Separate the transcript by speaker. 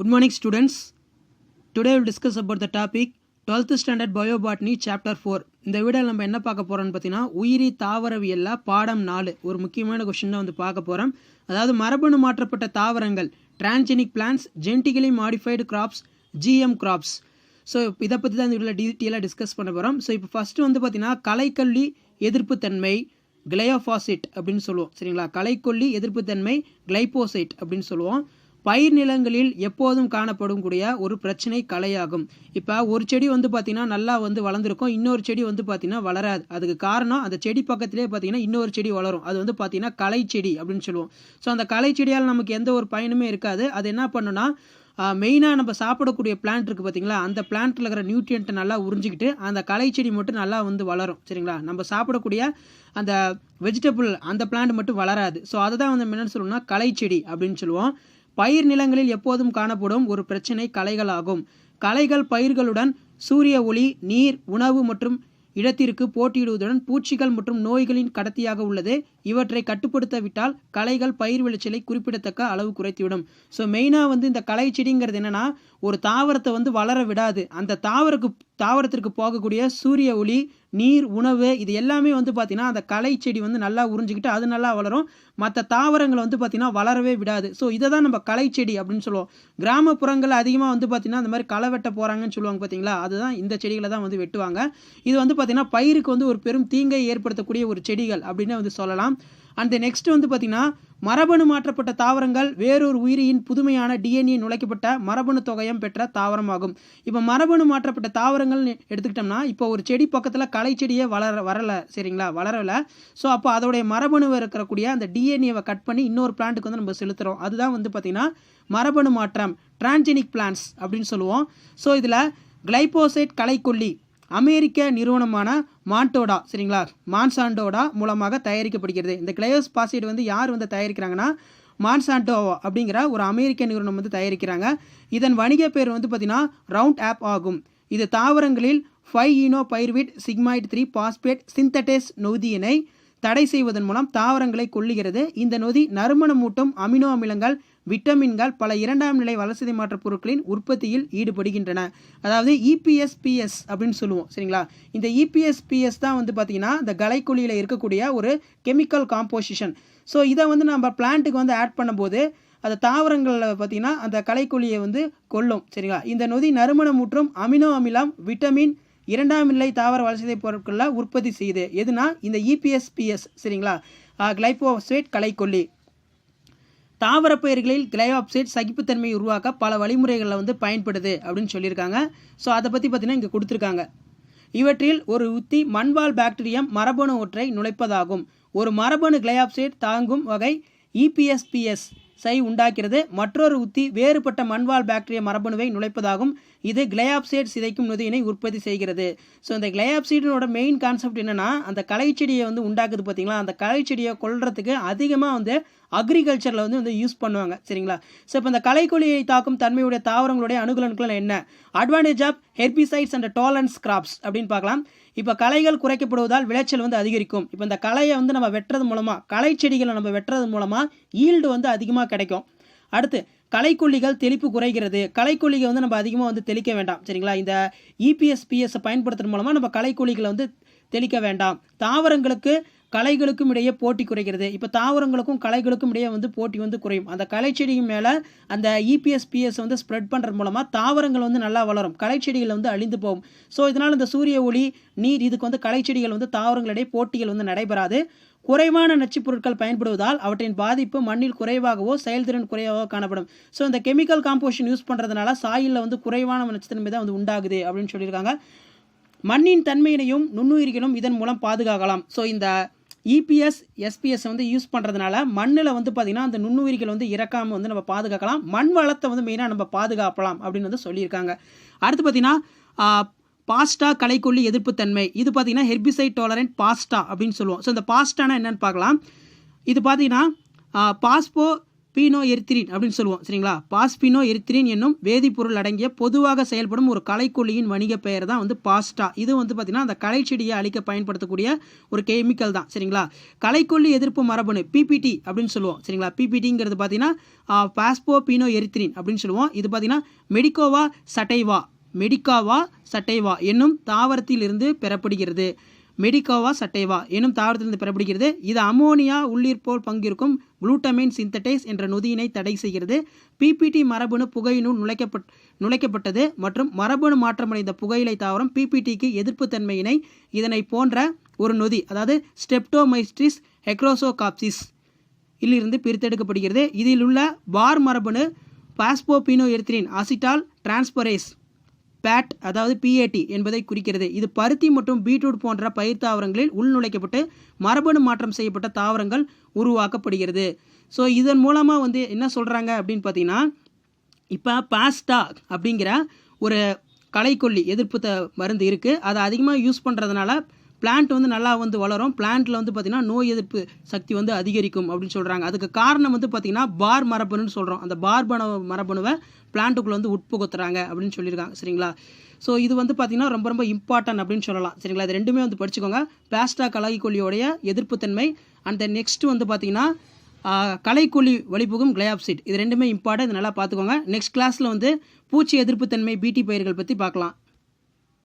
Speaker 1: Good morning, students. Today we'll discuss about the topic 12th standard biobotany chapter 4. இந்த video நம்ம என்ன பார்க்க போகிறோம்னு பார்த்தீங்கன்னா உயிரி தாவரவியல்ல பாடம் நாலு. ஒரு முக்கியமான கொஷின் தான் வந்து பார்க்க போகிறோம் அதாவது மரபணு மாற்றப்பட்ட தாவரங்கள் transgenic plants genetically modified crops GM crops so இதை பற்றி தான் இந்த வீடியோவில் டீட்டெயிலாக டிஸ்கஸ் பண்ண போகிறோம் ஸோ இப்போ ஃபஸ்ட்டு வந்து பார்த்தீங்கன்னா களைக்கல்லி எதிர்ப்புத்தன்மை கிளையோஃபாசிட் அப்படின்னு சொல்லுவோம். சரிங்களா? கலைக்கொல்லி எதிர்ப்புத்தன்மை கிளைபோசைட் அப்படின்னு சொல்லுவோம். பயிர் நிலங்களில் எப்போதும் காணப்படும் கூடிய ஒரு பிரச்சனை களையாகும். இப்போ ஒரு செடி வந்து பார்த்தீங்கன்னா நல்லா வந்து வளர்ந்துருக்கும் இன்னொரு செடி வந்து பார்த்திங்கன்னா வளராது. அதுக்கு காரணம் அந்த செடி பக்கத்திலே பார்த்தீங்கன்னா இன்னொரு செடி வளரும். அது வந்து பார்த்தீங்கன்னா களை செடி அப்படின்னு சொல்லுவோம். ஸோ அந்த களை செடியால் நமக்கு எந்த ஒரு பயனுமே இருக்காது. அது என்ன பண்ணுன்னா மெயினாக நம்ம சாப்பிடக்கூடிய பிளான்ட் இருக்குது பார்த்தீங்களா அந்த பிளான்ட்டில் இருக்கிற நியூட்ரியண்ட்டை நல்லா உறிஞ்சிக்கிட்டு அந்த களை செடி மட்டும் நல்லா வந்து வளரும். சரிங்களா? நம்ம சாப்பிடக்கூடிய அந்த வெஜிடபிள் அந்த பிளான்ட் மட்டும் வளராது. ஸோ அதை தான் வந்து என்னென்னு சொல்லணும்னா களை செடி அப்படின்னு சொல்லுவோம். பயிர் நிலங்களில் எப்போதும் காணப்படும் ஒரு பிரச்சினை களைகளாகும். களைகள் பயிர்களுடன் சூரிய ஒளி நீர் உணவு மற்றும் இடத்திற்கு போட்டியிடுவதுடன் பூச்சிகள் மற்றும் நோய்களின் கடத்தியாக உள்ளது. இவற்றை கட்டுப்படுத்தவிட்டால் களைகள் பயிர் விளைச்சலை குறிப்பிடத்தக்க அளவு குறைத்துவிடும். ஸோ மெயினாக வந்து இந்த களை செடிங்கிறது என்னன்னா ஒரு தாவரத்தை வந்து வளர விடாது. அந்த தாவரக்கு தாவரத்திற்கு போகக்கூடிய சூரிய ஒளி நீர் உணவு இது எல்லாமே வந்து பார்த்தீங்கன்னா அந்த களை செடி வந்து நல்லா உறிஞ்சிக்கிட்டு அது நல்லா வளரும். மற்ற தாவரங்களை வந்து பார்த்தீங்கன்னா வளரவே விடாது. ஸோ இதை தான் நம்ம களை செடி அப்படின்னு சொல்லுவோம். கிராமப்புறங்கள் அதிகமாக வந்து பார்த்தீங்கன்னா அந்த மாதிரி களை வெட்ட போகிறாங்கன்னு சொல்லுவாங்க பார்த்தீங்களா அதுதான் இந்த செடிகளை தான் வந்து வெட்டுவாங்க. இது வந்து பார்த்தீங்கன்னா பயிருக்கு வந்து ஒரு பெரும் தீங்கை ஏற்படுத்தக்கூடிய ஒரு செடிகள் அப்படின்னு வந்து சொல்லலாம். அண்ட் நெக்ஸ்ட் வந்து பார்த்தீங்கன்னா மரபணு மாற்றப்பட்ட தாவரங்கள் வேறொரு உயிரியின் புதுமையான டிஎன்ஏ நுழைக்கப்பட்ட மரபணு தொகையம் பெற்ற தாவரமாகும். இப்போ மரபணு மாற்றப்பட்ட தாவரங்கள் எடுத்துக்கிட்டோம்னா இப்போ ஒரு செடி பக்கத்தில் களை செடியே வளர வரலை சரிங்களா? வளரலை. ஸோ அப்போ அதோடைய மரபணுவை இருக்கக்கூடிய அந்த டிஎன்ஏவை கட் பண்ணி இன்னொரு பிளான்ட்டுக்கு வந்து நம்ம செலுத்துகிறோம் அதுதான் வந்து பார்த்திங்கன்னா மரபணு மாற்றம் டிரான்ஜெனிக் பிளான்ஸ் அப்படின்னு சொல்லுவோம். ஸோ இதில் கிளைபோசைட் களைக்கொல்லி அமெரிக்க நிறுவனமான மான்டோடா சரிங்களா? மான்சாண்டோடா மூலமாக தயாரிக்கப்படுகிறது. இந்த கிளையோஸ் பாசிட் வந்து யார் வந்து தயாரிக்கிறாங்கன்னா மான்சாண்டோ அப்படிங்கிற ஒரு அமெரிக்க நிறுவனம் வந்து தயாரிக்கிறாங்க. இதன் வணிக பேர் வந்து பார்த்தீங்கன்னா ரவுண்ட் ஆப் ஆகும். இது தாவரங்களில் five enol pyruvyl shikimate three phosphate synthase நொதியினை தடை செய்வதன் மூலம் தாவரங்களை கொல்லுகிறது. இந்த நொதி நறுமணமூட்டும் அமினோ அமிலங்கள் விட்டமின்கள் பல இரண்டாம் நிலை வளர்சிதை மாற்ற பொருட்களின் உற்பத்தியில் ஈடுபடுகின்றன. அதாவது இபிஎஸ்பிஎஸ் அப்படின்னு சொல்லுவோம் சரிங்களா? இந்த இபிஎஸ்பிஎஸ் தான் வந்து பார்த்தீங்கன்னா இந்த கலைக்குழியில் இருக்கக்கூடிய ஒரு கெமிக்கல் காம்போசிஷன். ஸோ இதை வந்து நம்ம பிளான்ட்டுக்கு வந்து ஆட் பண்ணும்போது அந்த தாவரங்களில் பார்த்தீங்கன்னா அந்த கலைக்கொல்லியை வந்து கொல்லும் சரிங்களா? இந்த நொதி நறுமணமூற்றும் அமினோ அமிலம் விட்டமின் இரண்டாம் நிலை தாவர வளர்ச்சிதை பொருட்களில் உற்பத்தி செய்யுது. எதுனா இந்த இபிஎஸ்பிஎஸ் சரிங்களா? கிளைபோசேட் கலைக்கொல்லி தாவர பயிர்களில் கிளையாப்சைட் சகிப்புத்தன்மையை உருவாக்க பல வழிமுறைகளில் வந்து பயன்படுது அப்படின்னு சொல்லியிருக்காங்க. ஸோ அதை பற்றி பார்த்தீங்கன்னா இங்கே கொடுத்துருக்காங்க. இவற்றில் ஒரு உத்தி மண்வாழ் பாக்டீரியம் மரபணு ஒற்றை நுழைப்பதாகும். ஒரு மரபணு கிளையாப்சைட் தாங்கும் வகை இபிஎஸ்பிஎஸ் சை உண்டாக்கிறது. மற்றொரு உத்தி வேறுபட்ட மண்வாழ் பாக்டீரியா மரபணுவை நுழைப்பதாகும். இது கிளையாப்சைட் சிதைக்கும் நொதியினை உற்பத்தி செய்கிறது. ஸோ இந்த கிளையாப்சைடினோட மெயின் கான்செப்ட் என்னன்னா அந்த களைச்செடியை வந்து உண்டாக்குது பார்த்தீங்களா அந்த களைச்செடியை கொள்றதுக்கு அதிகமாக வந்து அக்ரிகல்ச்சரில் வந்து வந்து யூஸ் பண்ணுவாங்க. சரிங்களா? ஸோ இப்போ இந்த களைக்கொல்லியை தாக்கும் தன்மையுடைய தாவரங்களுடைய அணுகலன்கள் என்ன? Advantage of herbicides and tolerance crops அப்படின்னு பார்க்கலாம். இப்போ களைகள் குறைக்கப்படுவதால் விளைச்சல் வந்து அதிகரிக்கும். இப்போ இந்த களையை வந்து நம்ம வெட்டுறது மூலமாக களை செடிகளை நம்ம வெட்டுறது மூலமாக ஈல்டு வந்து அதிகமாக கிடைக்கும். அடுத்து கலைக்கொல்லிகள் தெளிப்பு குறைகிறது. கலைக்கொல்லிகள் வந்து நம்ம அதிகமாக வந்து தெளிக்க வேண்டாம். சரிங்களா? இந்த இபிஎஸ்பிஎஸ் பயன்படுத்துறது மூலமாக நம்ம கலைக்கொல்லிகளை வந்து தெளிக்க வேண்டாம். தாவரங்களுக்கு கலைகளுக்கும் இடையே போட்டி குறைகிறது. இப்போ தாவரங்களுக்கும் களைகளுக்கும் இடையே வந்து போட்டி வந்து குறையும். அந்த களைச்செடியும் மேலே அந்த இபிஎஸ் பிஎஸ் வந்து ஸ்ப்ரெட் பண்ணுறது மூலமாக தாவரங்கள் வந்து நல்லா வளரும். கலைச்செடிகள் வந்து அழிந்து போகும். ஸோ இதனால் இந்த சூரிய ஒளி நீர் இதுக்கு வந்து கலைச்செடிகள் வந்து தாவரங்களிடையே போட்டிகள் வந்து நடைபெறாது. குறைவான நச்சுப் பொருட்கள் பயன்படுவதால் அவற்றின் பாதிப்பு மண்ணில் குறைவாகவோ செயல்திறன் குறைவாகவோ காணப்படும். ஸோ இந்த கெமிக்கல் காம்போஷன் யூஸ் பண்ணுறதுனால சாயிலில் வந்து குறைவான நச்சுத்தன்மை தான் வந்து உண்டாகுது அப்படின்னு சொல்லியிருக்காங்க. மண்ணின் தன்மையினையும் நுண்ணுயிர்களும் இதன் மூலம் பாதுகாக்கலாம். ஸோ இந்த இபிஎஸ் எஸ்பிஎஸ் வந்து யூஸ் பண்ணுறதுனால மண்ணில் வந்து பார்த்திங்கன்னா அந்த நுண்ணுயிரிகள் வந்து இறக்காமல் வந்து நம்ம பாதுகாக்கலாம். மண் வளத்தை வந்து மெயினாக நம்ம பாதுகாக்கலாம் அப்படின்னு வந்து சொல்லியிருக்காங்க. அடுத்து பார்த்திங்கன்னா பாஸ்டா களைக்கொல்லி எதிர்ப்புத்தன்மை இது பார்த்திங்கன்னா ஹெர்பிசைட் டாலரண்ட் பாஸ்டா அப்படின்னு சொல்லுவோம். ஸோ இந்த பாஸ்டானா என்னென்னு பார்க்கலாம். இது பார்த்திங்கன்னா பாஸ்போ பீனோ எரித்திரின் அப்படின்னு சொல்லுவோம் சரிங்களா? பாஸ்பினோ எரித்திரின் என்னும் வேதிப்பொருள் அடங்கிய பொதுவாக செயல்படும் ஒரு கலைக்கொல்லியின் வணிக பெயர் தான் வந்து பாஸ்டா. இது வந்து பார்த்திங்கன்னா அந்த கலைச்செடியை அழிக்க பயன்படுத்தக்கூடிய ஒரு கெமிக்கல் தான் சரிங்களா? கலைக்கொல்லி எதிர்ப்பு மரபணு பிபிடி அப்படின்னு சொல்லுவோம் சரிங்களா? பிபிடிங்கிறது பார்த்தீங்கன்னா பாஸ்போ பீனோ எரித்திரின் அப்படின்னு சொல்லுவோம். இது பார்த்தீங்கன்னா மெடிக்கோவா சட்டைவா மெடிக்காவா சட்டைவா என்னும் தாவரத்தில் இருந்து பெறப்படுகிறது. மெடிகோவா சட்டைவா எனும் தாவரத்திலிருந்து பெறப்படுகிறது. இது அமோனியா உள்ளீர்ப்போல் பங்கிருக்கும் குளூட்டமைன் சிந்தடைஸ் என்ற நொதியினை தடை செய்கிறது. பிபிடி மரபணு புகையினுள் நுழைக்கப்பட் நுழைக்கப்பட்டது மற்றும் மரபணு மாற்றமடைந்த புகையிலை தாவரம் பிபிடிக்கு எதிர்ப்புத்தன்மையினை இதனை போன்ற ஒரு நொதி அதாவது ஸ்டெப்டோமைஸ்ட்ரிஸ் ஹெக்ரோசோகாப்சிஸ் இலிருந்து பிரித்தெடுக்கப்படுகிறது. இதில் உள்ள பார் மரபணு பாஸ்போபினோ எர்த்திரின் அசிட்டால் டிரான்ஸ்பரேஸ் பேட் அதாவது பிஏடி என்பதை குறிக்கிறது. இது பருத்தி மற்றும் பீட்ரூட் போன்ற பயிர் தாவரங்களில் உள்நுழைக்கப்பட்டு மரபணு மாற்றம் செய்யப்பட்ட தாவரங்கள் உருவாக்கப்படுகிறது. ஸோ இதன் மூலமாக வந்து என்ன சொல்கிறாங்க அப்படின்னு பார்த்தீங்கன்னா இப்போ பாஸ்டா அப்படிங்கிற ஒரு களைக்கொல்லி எதிர்ப்பு மருந்து இருக்குது அதை அதிகமாக யூஸ் பண்ணுறதுனால பிளான்ட் வந்து நல்லா வந்து வளரும். பிளான்ட்டில் வந்து பார்த்திங்கன்னா நோய் எதிர்ப்பு சக்தி வந்து அதிகரிக்கும் அப்படின்னு சொல்கிறாங்க அதுக்கு காரணம் வந்து பார்த்திங்கன்னா பார் மரபணுன்னு சொல்கிறோம் அந்த பார் பண மரபணுவை பிளான்ட்டுக்குள்ளே வந்து உட்புகுத்துறாங்க அப்படின்னு சொல்லியிருக்காங்க. சரிங்களா? ஸோ இது வந்து பார்த்திங்கன்னா ரொம்ப ரொம்ப இம்பார்ட்டன்ட் அப்படின்னு சொல்லலாம். சரிங்களா? இது ரெண்டுமே வந்து படிச்சுக்கோங்க. பிளாஸ்டா களைக்கொல்லியோடைய எதிர்ப்புத்தன்மை அண்ட் நெக்ஸ்ட் வந்து பார்த்திங்கன்னா கலைக்கொல்லி வழிபுகும் கிளையாப்சிட் இது ரெண்டுமே இம்பார்ட்டன்ட் இது நல்லா பார்த்துக்கோங்க. நெக்ஸ்ட் கிளாஸில் வந்து பூச்சி எதிர்ப்புத்தன்மை பிடி பயிர்கள் பற்றி பார்க்கலாம்.